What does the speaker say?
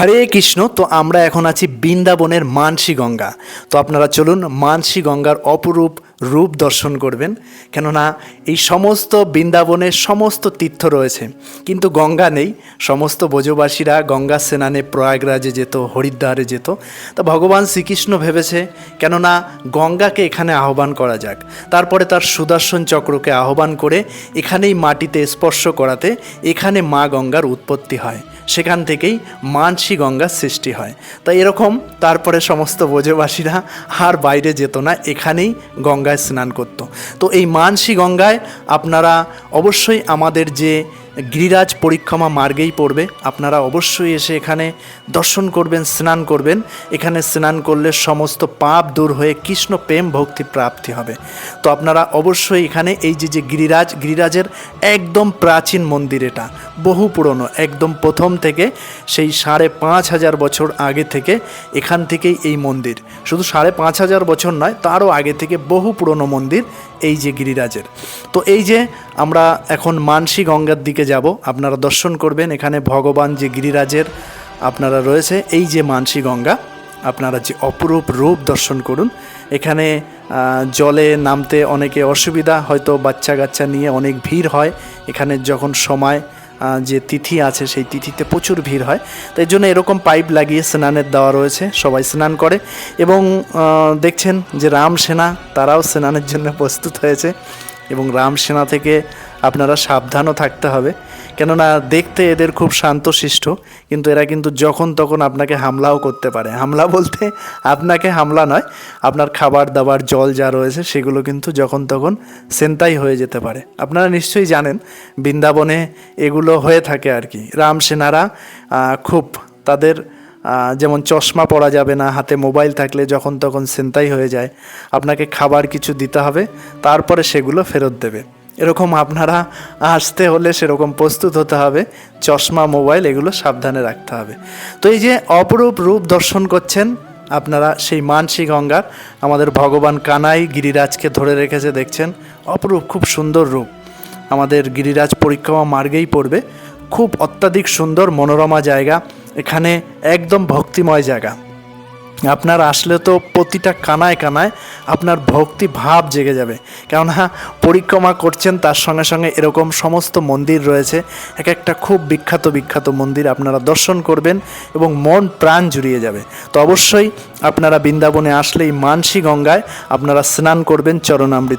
হরে কৃষ্ণ, তো আমরা এখন আছি বৃন্দাবনের মানসী গঙ্গা। তো আপনারা চলুন মানসী গঙ্গার অপরূপ রূপ দর্শন করবেন। কেননা এই সমস্ত বৃন্দাবনের সমস্ত তীর্থ রয়েছে। কিন্তু গঙ্গা নেই। সমস্ত ব্রজবাসীরা গঙ্গা স্নানে প্রয়াগরাজে যেত, হরিদ্বারে যেত। তা ভগবান শ্রীকৃষ্ণ ভেবেছে, কেননা গঙ্গাকে এখানে আহ্বান করা যাক। তারপরে তার সুদর্শন চক্রকে আহ্বান করে এখানেই মাটিতে স্পর্শ করাতে এখানে মা গঙ্গার উৎপত্তি হয়। সেখান থেকেই মানসী গঙ্গার সৃষ্টি হয়। তাই এরকম তারপরে সমস্ত ব্রজবাসীরা আর বাইরে যেত না। এখানেই গঙ্গায় স্নান করত। তো এই মানসী গঙ্গায় আপনারা অবশ্যই আমাদের যে গিরিরাজ পরিক্রমা মার্গেই পড়বে। আপনারা অবশ্যই এসে এখানে দর্শন করবেন, স্নান করবেন। এখানে স্নান করলে সমস্ত পাপ দূর হয়ে কৃষ্ণ প্রেম ভক্তি প্রাপ্তি হবে। তো আপনারা অবশ্যই এখানে এই যে যে গিরিরাজ, গিরিরাজের একদম প্রাচীন মন্দির এটা, বহু পুরনো, একদম প্রথম থেকে সেই সাড়ে পাঁচ হাজার বছর আগে থেকে এখান থেকেই এই মন্দির। শুধু সাড়ে পাঁচ হাজার বছর নয়, তারও আগে থেকে বহু পুরনো মন্দির এই যে গিরিরাজের। তো এই যে আমরা এখন মানসী গঙ্গার দিকে যাব, আপনারা দর্শন করবেন, এখানে ভগবান যে গিরিরাজের আপনারা রয়েছে, এই যে মানসী গঙ্গা, আপনারা যে অপরূপ রূপ দর্শন করুন। এখানে জলে নামতে অনেকে অসুবিধা, হয়তো বাচ্চা কাচ্চা নিয়ে অনেক ভিড় হয়। এখানে যখন সময় যে তিথি আছে, সেই তিথিতে প্রচুর ভিড় হয়। তাই জন্য এরকম পাইপ লাগিয়ে স্নানের দেওয়া রয়েছে, সবাই স্নান করে। এবং দেখছেন যে রাম সেনা, তারাও স্নানের জন্য প্রস্তুত হয়েছে। এবং রাম সেনা থেকে আপনারা সাবধানও থাকতে হবে। কেননা দেখতে এদের খুব শান্তশিষ্ট, কিন্তু এরা কিন্তু যখন তখন আপনাকে হামলাও করতে পারে। হামলা বলতে আপনাকে হামলা নয়, আপনার খাবার দাবার, জল যা রয়েছে সেগুলো কিন্তু যখন তখন সেন্তাই হয়ে যেতে পারে। আপনারা নিশ্চয়ই জানেন, বৃন্দাবনে এগুলো হয়ে থাকে আর কি। রাম সেনারা খুব তাদের যেমন চশমা পরা যাবে না, হাতে মোবাইল থাকলে যখন তখন সেন্তাই হয়ে যায়। আপনাকে খাবার কিছু দিতে হবে, তারপরে সেগুলো ফেরত দেবে। এরকম আপনারা আসতে হলে সেরকম প্রস্তুত হতে হবে, চশমা, মোবাইল এগুলো সাবধানে রাখতে হবে। তো এই যে অপরূপ রূপ দর্শন করছেন আপনারা সেই মানসী গঙ্গার, আমাদের ভগবান কানাই গিরিরাজকে ধরে রেখেছে, দেখছেন? অপরূপ, খুব সুন্দর রূপ। আমাদের গিরিরাজ পরিক্রমা মার্গেই পড়বে। খুব অত্যাধিক সুন্দর মনোরমা জায়গা। এখানে একদম ভক্তিময় জায়গা। আপনার আসলে তো প্রতিটা কানায় কানায় আপনার ভক্তি ভাব জেগে যাবে। কেননা, পরিক্রমা করছেন, তার সঙ্গে সঙ্গে এরকম সমস্ত মন্দির রয়েছে। এক একটা খুব বিখ্যাত বিখ্যাত মন্দির আপনারা দর্শন করবেন এবং মন প্রাণ জুড়িয়ে যাবে। তো অবশ্যই আপনারা বৃন্দাবনে আসলে এই মানসী গঙ্গায় আপনারা স্নান করবেন চরণামৃত।